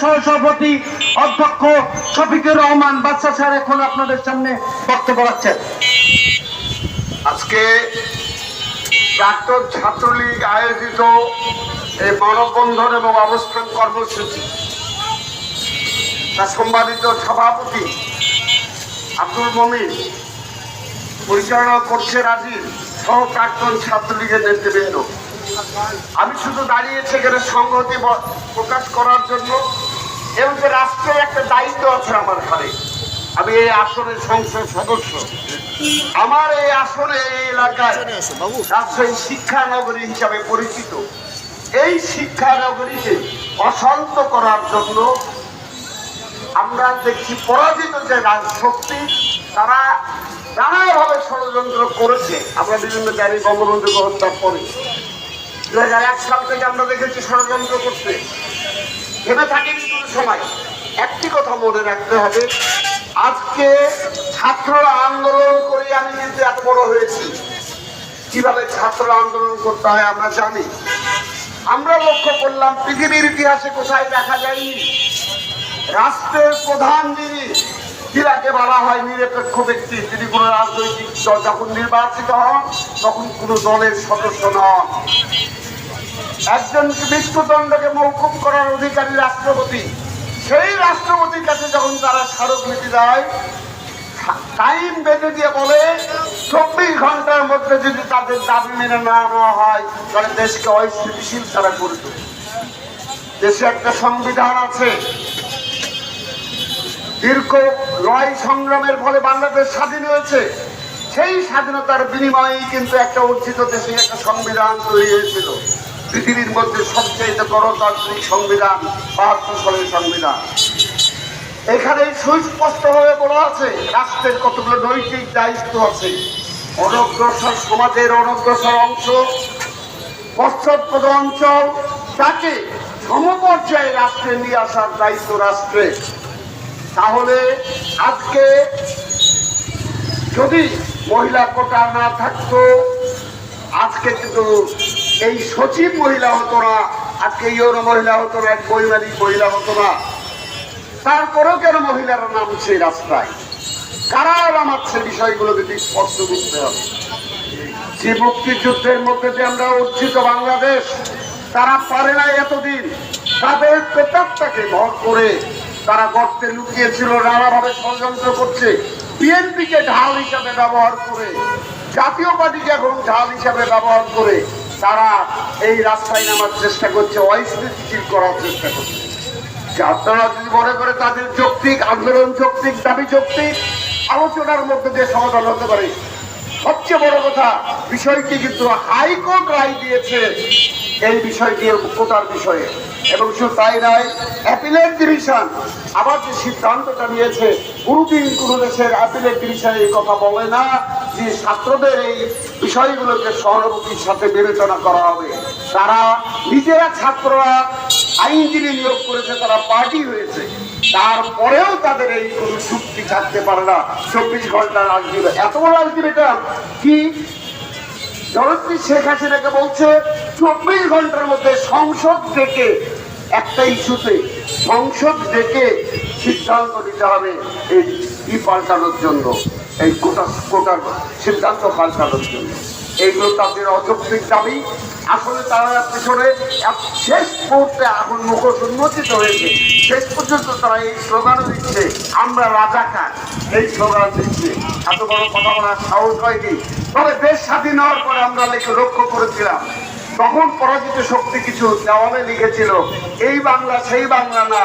সহসভাপতি অধ্যক্ষ শফিকুর রহমান বাদশা স্যার এখন আপনাদের সামনে বক্তব্য রাখছেন। আজকে প্রাক্তন ছাত্রলীগ আয়োজিত এই মানববন্ধন এবং অবস্থান কর্মসূচি তার সম্মানিত সভাপতি আব্দুল মমিন পরিচালনা করছে রাজীব সহ প্রাক্তন ছাত্রলীগের নেতৃবৃন্দ। আমি শুধু দাঁড়িয়ে সেখানে সংহতি প্রকাশ করার জন্য। এবং যে রাষ্ট্রের একটা দায়িত্ব আছে আমার ঘরে। আমি এই আসনের সংসদ সদস্য। আমার এই আসনে এই এলাকায় রাজশাহী শিক্ষা নগরী হিসাবে পরিচিত। এই শিক্ষা নগরীকে অশান্ত করার জন্য আমরা দেখছি পরাজিত যে শক্তি তারা নানাভাবে ষড়যন্ত্র করেছে। আমরা বিভিন্ন জানি বঙ্গবন্ধুকে হত্যার পরে দু হাজার এক সাল থেকে আমরা দেখেছি ষড়যন্ত্র করতে ভেবে থাকেনি কোনো সময়। একটি কথা মনে রাখতে হবে, আজকে ছাত্র আন্দোলন করে আমি কিন্তু এত বড় হয়েছি। কীভাবে ছাত্র আন্দোলন করতে হয় আমরা জানি। আমরা লক্ষ্য করলাম পৃথিবীর ইতিহাসে কোথায় দেখা যায়নি। রাষ্ট্রের প্রধান যিনি যিনাকে বলা হয় নিরপেক্ষ ব্যক্তি। তিনি কোনো রাজনৈতিক দল যখন নির্বাচিত হন, তখন কোনো দলের সদস্য নন। একজনকে মৃত্যুদণ্ডকে মৌকুব করার অধিকারী রাষ্ট্রপতি, সেই রাষ্ট্রপতির কাছে যখন তারা স্মারকলিপি দেয়, টাইম বেঁধে দিয়ে বলে, চব্বিশ ঘণ্টার মধ্যে যদি তাদের দাবি মেনে না নেওয়া হয়, তাহলে দেশকে অস্থিতিশীল তারা করে দেবে। দেশে একটা সংবিধান আছে। দীর্ঘ লড়াই সংগ্রামের ফলে বাংলাদেশ স্বাধীন হয়েছে। সেই স্বাধীনতার বিনিময়ে কিন্তু একটা অর্জিত দেশে একটা সংবিধান তৈরি হয়েছিল। পৃথিবীর মধ্যে সবচেয়ে গণতান্ত্রিক সংবিধান বাহাত্তর সালের সংবিধান। এখানে সুস্পষ্টভাবে বলা আছে, রাষ্ট্রের কতগুলো নৈতিক দায়িত্ব আছে। অনগ্রসর সমাজের অনগ্রসর অংশ, পশ্চাৎপদ অঞ্চল তাকে সমপর্যায়ে রাষ্ট্রে নিয়ে আসার দায়িত্ব রাষ্ট্রে। তাহলে আজকে যদি মহিলা কোটা না থাকতো, আজকে কিন্তু এই সচিব মহিলা হতো না, আজকে ইউর মহিলা হতো না, এক বৈমানিক মহিলা হতো না। তারপরেও কেন মহিলারা নামছে রাস্তায়? কারা নামাচ্ছে বিষয়গুলো যদি স্পষ্ট বুঝতে হবে যে মুক্তিযুদ্ধের মধ্যে যে আমরা অর্জিত বাংলাদেশ, তারা পারে না এতদিন। তাদের পেতারটাকে ভর করে তারা গর্তে লুকিয়েছিল, নানাভাবে ষড়যন্ত্র করছে। বিএনপিকে ঢাল হিসাবে ব্যবহার করে, জাতীয় পার্টিকে এখন ঢাল হিসাবে ব্যবহার করে তারা এই রাস্তায় নামার চেষ্টা করছে, অস্থিতিশীল করার চেষ্টা করছে। আপনারা যদি মনে করে তাদের যৌক্তিক আন্দোলন, যৌক্তিক দাবি, যৌক্তিক আলোচনার মধ্যে দিয়ে সমাধান হতে পারে, সবচেয়ে বড় কথা বিষয়টি কিন্তু হাইকোর্ট রায় দিয়েছে এই বিষয়টি কোটার বিষয়ে। এবং শুধু তাই নয় অ্যাপিলেট ডিভিশন আবার যে সিদ্ধান্তটা নিয়েছে কোনোদিন কোনো দেশের অ্যাপিলেট ডিভিশন এই কথা বলে না। যে ছাত্রদের এই বিষয়গুলোকে সহানুভূতির সাথে বিবেচনা করা হবে। তারা নিজেরা ছাত্ররা আইনজীবী নিয়োগ করেছে, তারা পার্টি হয়েছে। তারপরেও তাদের এই কোনো চুক্তি থাকতে পারে না। চব্বিশ ঘণ্টার আলটিমেট এত বড় আলটিমেটাম কি? জনত্রী শেখ হাসিনাকে বলছে, চব্বিশ ঘণ্টার মধ্যে সংসদ থেকে একটা ইস্যুতে সংসদ থেকে সিদ্ধান্ত নিতে হবে এই পাল্টানোর জন্য। এই কোটা কোটার সিদ্ধান্ত পাল্টানোর জন্য। এইগুলো তাদের অযৌক্তিক দাবি, আসলে তারা পেছনে শেষ মুহূর্তে এখন মুখোশ উন্মোচিত হয়েছে। শেষ পর্যন্ত তারা এই স্লোগান দিচ্ছে, আমরা রাজাকার। এই স্লোগান দিচ্ছে। এত বড় কথা বলার সাহস হয়নি। তবে দেশ স্বাধীন হওয়ার পরে আমরা লক্ষ্য করেছিলাম। তখন পরাজিত শক্তি কিছু দেওয়ালে লিখেছিল, এই বাংলা সেই বাংলা না।